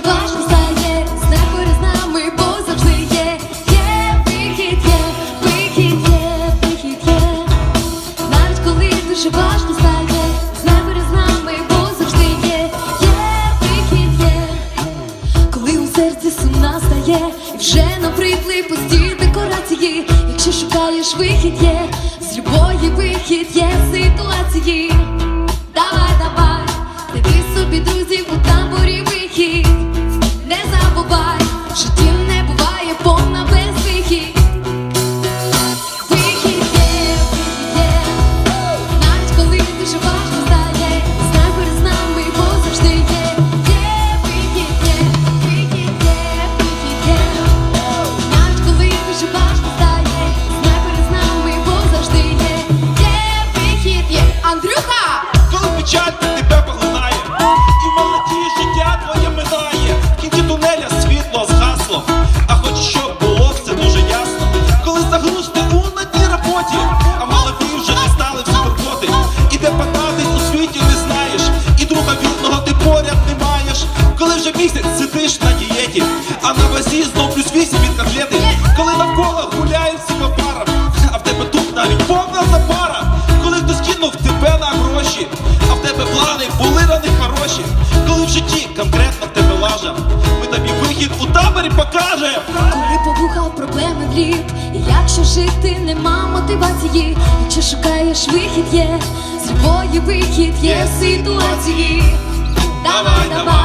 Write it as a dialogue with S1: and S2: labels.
S1: важко стає, знакує з нами, бо завжди є, є вихід, є, вихід є. Навіть коли дуже важко стає, знакує з нами, бо завжди є, є вихід є. Коли у серці сумна стає, і вже набридли пусті декорації. Якщо шукаєш вихід є, з любої вихід є ситуації.
S2: Коли печаль тебе поглинає, і молоді життя твоє минає. В кінці тунеля світло згасло, а хоч що було, все дуже ясно. Коли загрузти у нудній роботі, а в голові вже не стали всі турботи. І де податись у світі не знаєш, і друга вірного ти поряд не маєш. Коли вже місяць сидиш на дієті, а на вазі конкретно в тебе лажа, ми тобі вихід у таборі покажемо.
S1: Коли побухав проблеми вліп, і якщо жити нема мотивації, якщо шукаєш вихід є, з любої вихід є ситуації. Давай, давай,